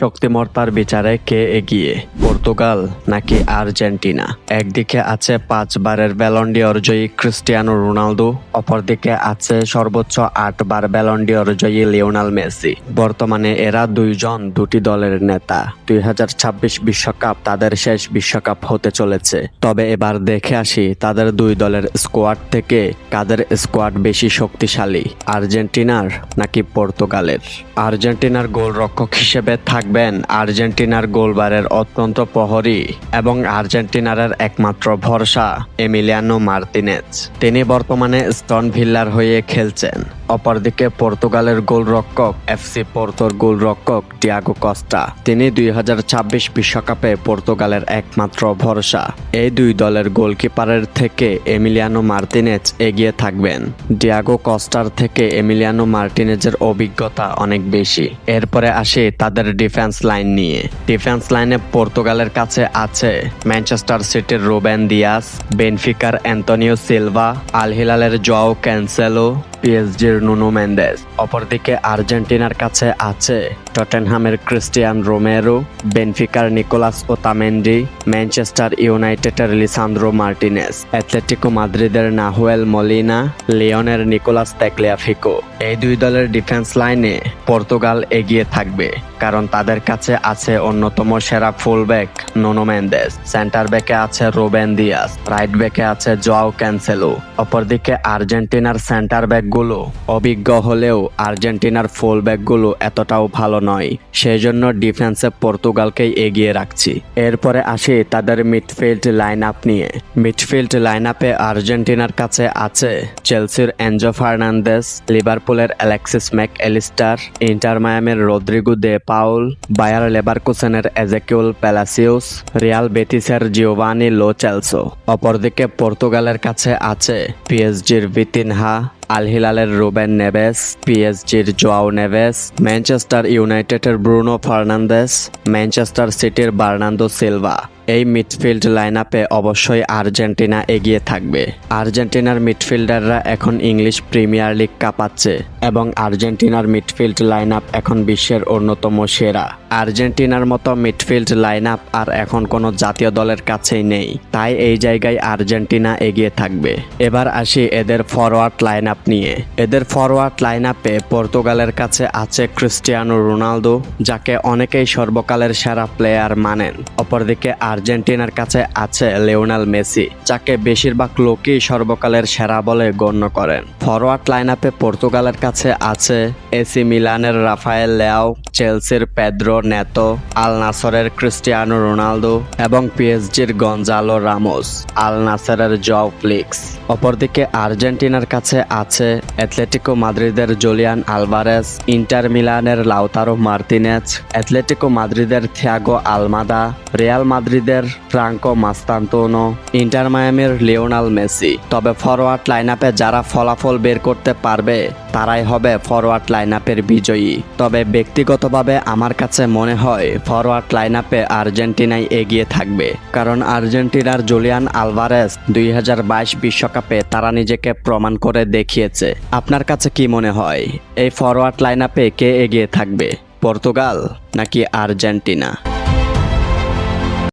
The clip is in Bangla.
শক্তিমত্তার বিচারে কে এগিয়ে? পর্তুগাল নাকি আর্জেন্টিনা? একদিকে আছে পাঁচবারের ব্যালন্ডিয়র জয়ী ক্রিস্টিয়ানো রোনালদো, অপরদিকে আছে সর্বোচ্চ আটবার ব্যালন্ডিয়র জয়ী লিওনাল মেসি। বর্তমানে এরা দুইজন দুটি দলের নেতা। দুই বিশ্বকাপ তাদের শেষ বিশ্বকাপ হতে চলেছে। তবে এবার দেখে আসি তাদের দুই দলের স্কোয়াড থেকে কাদের স্কোয়াড বেশি শক্তিশালী, আর্জেন্টিনার নাকি পর্তুগালের? আর্জেন্টিনার গোলরক্ষক হিসেবে থাকবেন আর্জেন্টিনার গোলবারের অত্যন্ত প্রহরী এবং আর্জেন্টিনার একমাত্র ভরসা, এমিলিয়ানো মার্তিনেজ। তিনি বর্তমানে স্টন ভিল্লার হয়ে খেলছেন। অপরদিকে পর্তুগালের গোলরক্ষক, এফসি পোর্তোর গোলরক্ষক টিয়াগো কস্টা তিনি দুই হাজার ছাব্বিশ বিশ্বকাপে পর্তুগালের একমাত্র ভরসা। এই দুই দলের গোলকিপারের থেকে এমিলিয়ানো মার্তিনেজ এগিয়ে থাকবেন। ডিয়াগো কস্টার থেকে এমিলিয়ানো মার্টিনেজের অভিজ্ঞতা অনেক বেশি। এরপরে আসি তাদের ডিফেন্স লাইন নিয়ে। ডিফেন্স লাইনে পর্তুগালের কাছে আছে ম্যানচেস্টার সিটির রোবেন দিয়াস, বেনফিকার অ্যান্তনিও সিলভা আল হিলালের জোয়াও ক্যান্সেলো পিএসজির নুনো মেন্ডেস অপরদিকে আর্জেন্টিনার কাছে আছে টটেনহামের ক্রিস্টিয়ান রোমেরো, বেনফিকার নিকোলাস ওতামেন্ডি, ম্যানচেস্টার ইউনাইটেডের লিসান্দ্রো মার্টিনেস, অ্যাথলেটিকো মাদ্রিদের নাহুয়েল মলিনা, লিওনের নিকোলাস তেকলিয়াফিকো। এই দুই দলের ডিফেন্স লাইনে পর্তুগাল এগিয়ে থাকবে, কারণ তাদের কাছে আছে অন্যতম সেরা ফুলব্যাক নোনো মেন্দেস সেন্টার ব্যাকে আছে রোবেন দিয়াস, রাইট ব্যাকে আছে জোয়াও ক্যান্সেলো। অপরদিকে আর্জেন্টিনার সেন্টার ব্যাকগুলো অভিজ্ঞ হলেও আর্জেন্টিনার ফুল ব্যাকগুলো এতটাও ভালো নয় সেই জন্য ডিফেন্সে পর্তুগালকেই এগিয়ে রাখছি। এরপরে আসি তাদের মিডফিল্ড লাইন আপ নিয়ে। মিডফিল্ড লাইন আপে আর্জেন্টিনার কাছে আছে চেলসির এনজো ফার্নান্দেস, লিভারপুলের অ্যালেক্সিস ম্যাক এলিস্টার ইন্টার মায়ামের রদ্রিগো দে পাউল, বায়ার লেবারকুসেনের এজেকিউল প্যালাসিউস, রিয়াল বেতিসের জিওভানি লো চেলসো। অপরদিকে পর্তুগালের কাছে আছে পিএসজির ভিতিনহা আল হিলালের রুবেন নেভেস, পিএসজির জোয়াও নেভেস, ম্যানচেস্টার ইউনাইটেডের ব্রুনো ফার্নান্দেস, ম্যানচেস্টার সিটির বার্নান্দো সিলভা। এই মিডফিল্ড লাইন আপে অবশ্যই আর্জেন্টিনা এগিয়ে থাকবে। আর্জেন্টিনার মিডফিল্ডাররা এখন ইংলিশ প্রিমিয়ার লিগ কাঁপাচ্ছে এবং আর্জেন্টিনার মিডফিল্ড লাইন আপ এখন বিশ্বের অন্যতম সেরা। আর্জেন্টিনার মতো মিডফিল্ড লাইন আপ আর এখন কোনো জাতীয় দলের কাছেই নেই। তাই এই জায়গায় আর্জেন্টিনা এগিয়ে থাকবে। এবার আসি এদের ফরওয়ার্ড লাইন আপ নিয়ে। এদের ফরওয়ার্ড লাইন আপে পর্তুগালের কাছে আছে ক্রিস্টিয়ানো রোনালদো, যাকে অনেকেই সর্বকালের সেরা প্লেয়ার মানেন। অপরদিকে আর্জেন্টিনার কাছে আছে লিওনাল মেসি, যাকে বেশিরভাগ লোকই সর্বকালের সেরা বলে গণ্য করেন। ফরওয়ার্ড লাইন আপে পর্তুগালের কাছে আছে এসি মিলানের রাফায়েল লেও চেলসির পেদ্রো নেতো আল নাসরের ক্রিস্টিয়ানো রোনালদো এবং পিএসজির গঞ্জালো রামোস আল নাসেরের জও ফ্লিক্স। অপরদিকে আর্জেন্টিনার কাছে আছে অ্যাথলেটিকো মাদ্রিদের জুলিয়ান আলভারেস, ইন্টার মিলানের লাউতারো মার্তিনেজ অ্যাথলেটিকো মাদ্রিদের থিয়াগো আলমাদা, রিয়াল মাদ্রিদের ফ্রাঙ্কো মাস্তান্তোনো, ইন্টার মায়ামির লিওনাল মেসি। তবে ফরওয়ার্ড লাইনআপে যারা ফলাফল বের করতে পারবে, তারাই হবে ফরওয়ার্ড লাইনআপের বিজয়ী। তবে ব্যক্তিগতভাবে আমার কাছে মনে হয় ফরওয়ার্ড লাইনআপে আর্জেন্টিনাই এগিয়ে থাকবে। কারণ আর্জেন্টিনার জুলিয়ান আলভারেস দুই বিশ্বকাপে তারা নিজেকে প্রমাণ করে দেখিয়েছে। আপনার কাছে কি মনে হয়? এই ফরওয়ার্ড লাইনআপে কে এগিয়ে থাকবে? পর্তুগাল নাকি আর্জেন্টিনা?